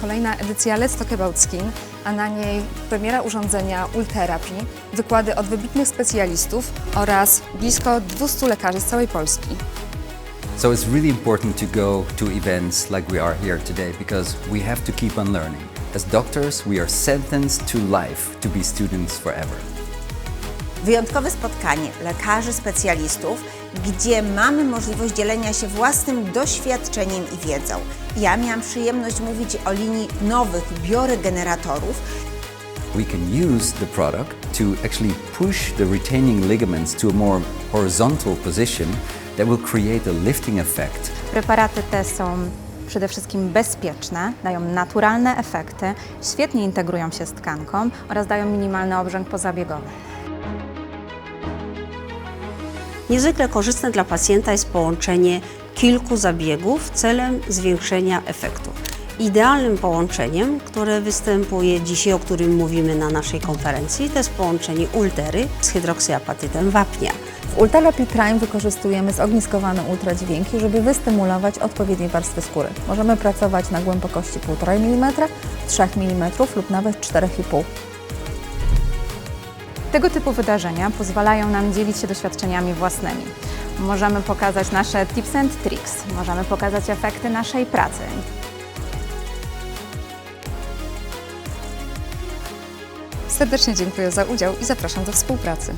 kolejna edycja Let's Talk About Skin, a na niej premiera urządzenia Ultherapy, wykłady od wybitnych specjalistów oraz blisko 200 lekarzy z całej Polski. So it's really important to go to events like we are here today because we have to keep on learning. As doctors, we are sentenced to life to be students forever. Wyjątkowe spotkanie lekarzy specjalistów, gdzie mamy możliwość dzielenia się własnym doświadczeniem i wiedzą. Ja miałam przyjemność mówić o linii nowych bioregeneratorów, We can use the product to actually push the retaining ligaments to a more horizontal position that will create a lifting effect Preparaty te są przede wszystkim bezpieczne, dają naturalne efekty, świetnie integrują się z tkanką oraz dają minimalny obrzęk pozabiegowy. Niezwykle korzystne dla pacjenta jest połączenie kilku zabiegów celem zwiększenia efektu. Idealnym połączeniem, które występuje dzisiaj, o którym mówimy na naszej konferencji, to jest połączenie ultery z hydroksyapatytem wapnia. W Ultralapid Prime wykorzystujemy zogniskowane ultradźwięki, żeby wystymulować odpowiednie warstwy skóry. Możemy pracować na głębokości 1,5 mm, 3 mm lub nawet 4,5 Tego typu wydarzenia pozwalają nam dzielić się doświadczeniami własnymi. Możemy pokazać nasze tips and tricks, możemy pokazać efekty naszej pracy. Serdecznie dziękuję za udział i zapraszam do współpracy.